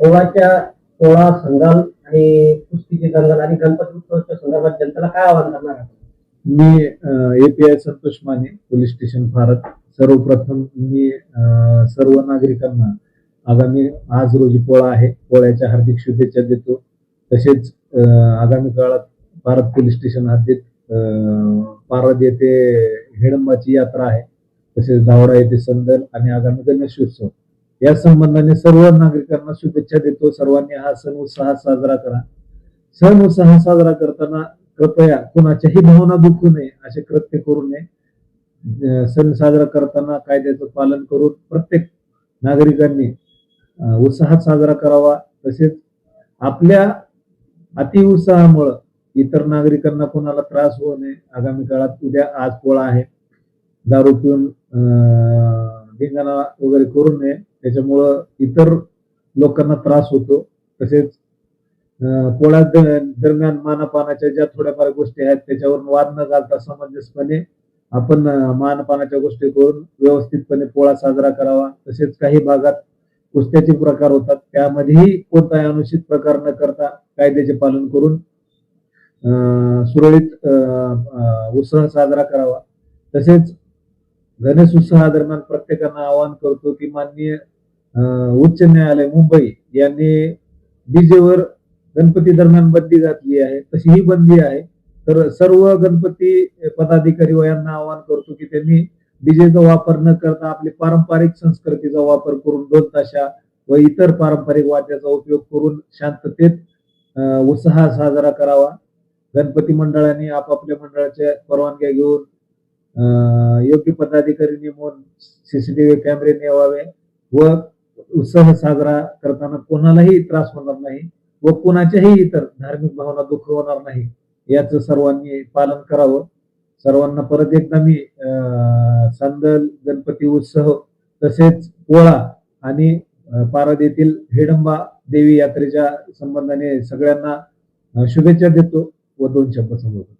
पोळाच्या पोळा संघाल आणि कुस्तीचे संघाल आणि गणपती उत्सवाच्या संदर्भात जनतेला काय आवाहन करणार आहे? मी API Santosh Mane police station Bharat सर्वप्रथम मी अ, सर्व नागरिकांना आगामी आज रोजी पोळा आहे. पोळ्याच्या हार्दिक शुभेच्छा देतो. तसेच अ, आगामी काळात भारत पोलीस स्टेशन हद्दीत अ, पारद येथे हिडंबाची यात्रा आहे. तसेच धावडा येथे संदल आणि आगामी गणेशोत्सव या संबंधाने सर्व नागरिकांना शुभेच्छा देतो. सर्वांनी हा सण उत्साहात साजरा करा. सण उत्साह साजरा करताना कृपया कुणाच्याही भावना दुखू नये असे कृत्य करू नये. सण साजरा करताना कायद्याचं पालन करून प्रत्येक नागरिकांनी उत्साहात साजरा करावा. तसेच आपल्या अतिउत्साहामुळं इतर नागरिकांना कोणाला त्रास होऊ नये. आगामी काळात उद्या आज पोळा आहे. दारू पिऊन अं, धिंगाणा वगैरे करू नये. त्याच्यामुळं इतर लोकांना त्रास होतो. तसेच अं, पोळ्या दरम्यान मानपानाच्या ज्या थोड्याफार गोष्टी आहेत त्याच्यावरून वाद न घालता समंजसपणे आपण मानपानाच्या गोष्टी करून व्यवस्थितपणे पोळा साजरा करावा. तसेच काही भागात कुस्त्याचे प्रकार होतात. त्यामध्येही कोणताही अनुचित प्रकार न करता कायद्याचे पालन करून अं, सुरळीत उत्सव साजरा करावा. तसेच गणेश उत्सवादरम्यान प्रत्येकांना आवाहन करतो की माननीय अं, उच्च न्यायालय मुंबई यांनी डीजेवर गणपती दरम्यान बंदी घातली आहे. तशी ही बंदी आहे. तर सर्व गणपती पदाधिकारी व यांना आवाहन करतो की त्यांनी डीजेचा वापर न करता आपली पारंपरिक संस्कृतीचा वापर करून दोन ताशा व इतर पारंपरिक वाद्याचा उपयोग करून शांततेत अं, उत्साह साजरा करावा. गणपती मंडळांनी आपापल्या मंडळाच्या परवानग्या घेऊन योग्य पदाधिकारी नेमून सीसीटीव्ही कॅमेरे नेवावे व उत्सव साजरा करताना कोणालाही त्रास होणार नाही व कुणाच्याही इतर धार्मिक भावना दुःख होणार नाही याचं सर्वांनी पालन करावं. सर्वांना परत एकदा मी अं, सांदल गणपती उत्सव तसेच पोळा आणि पारदेतील हेडंबा देवी यात्रेच्या संबंधाने सगळ्यांना शुभेच्छा देतो व दोन शब्द सांगतो.